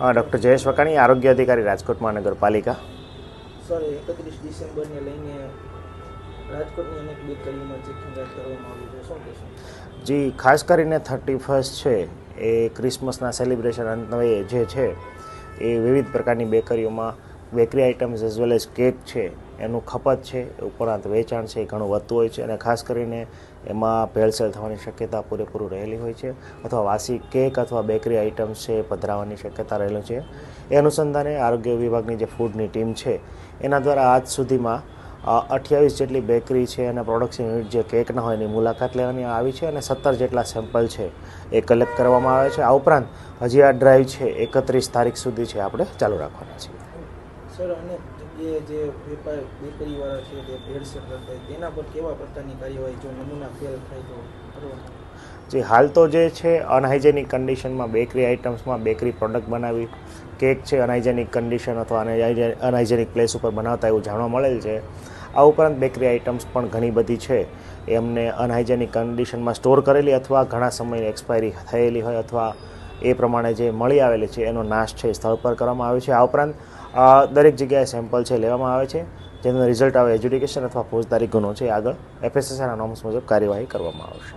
Doctor Jayesh વકાણી આરોગ્ય અધિકારી રાજકોટ મહાનગરપાલિકા. સર એકત્રીસ ડિસેમ્બરને લઈને રાજકોટની અનેક બેકરીઓમાં ચેકિંગ કરવામાં આવ્યું છે. શું કહેશો? જી ખાસ કરીને થર્ટી ફર્સ્ટ છે એ ક્રિસમસના સેલિબ્રેશન અન્વયે જે છે એ વિવિધ પ્રકારની બેકરીઓમાં bakery items as well as cake છે, એનું ખપત છે ઉપરાંત વેચાણ છે, એ ઘણું વધતું હોય છે અને ખાસ કરીને એમાં ભેળસેળ થવાની શક્યતા પૂરેપૂરું રહેલી હોય છે અથવા વાસી કેક અથવા બેકરી આઇટમ્સ છે, એ પધરાવાની શક્યતા રહેલું છે. એ અનુસંધાને આરોગ્ય વિભાગની જે ફૂડની ટીમ છે, એના દ્વારા આજ સુધીમાં અઠ્યાવીસ જેટલી બેકરી છે અને પ્રોડક્શન યુનિટ જે કેકના હોય એની મુલાકાત લેવાની આવી છે અને સત્તર જેટલા સેમ્પલ છે એ કલેક્ટ કરવામાં આવે છે. આ ઉપરાંત હજી આ ડ્રાઈવ છે, એકત્રીસ તારીખ સુધી છે, આપણે ચાલુ રાખવાના છીએ. સર અનેક જગ્યાએ જે વેપાર બેકરીવાળા છે તે ભેળસેળ કરતા હોય તેના પર કેવા પ્રકારની કાર્યવાહી, જો નમૂના ફેલ થાય તો? જે, હાલ તો જે છે અનહાઇજેનિક કન્ડિશનમાં બેકરી આઇટમ્સમાં બેકરી પ્રોડક્ટ બનાવી કેક છે અનહાઇજેનિક કન્ડિશન અથવા અનહાઇજેનિક પ્લેસ ઉપર બનાવતા એવું જાણવા મળેલ છે. આ ઉપરાંત બેકરી આઇટમ્સ પણ ઘણી બધી છે. એમને અનહાઇજેનિક કન્ડિશનમાં સ્ટોર કરેલી અથવા ઘણા સમયની એક્સપાયરી થયેલી હોય અથવા એ પ્રમાણે જે મળી આવેલી છે, એનો નાશ છે સ્થળ પર કરવામાં આવે છે. આ ઉપરાંત દરેક જગ્યાએ સેમ્પલ છે લેવામાં આવે છે, જેનું રિઝલ્ટ આવે એજ્યુકેશન અથવા ફોજદારી ગુનો છે. આગળ એફએસએસઆઈના નોર્મ્સ મુજબ કાર્યવાહી કરવામાં આવશે.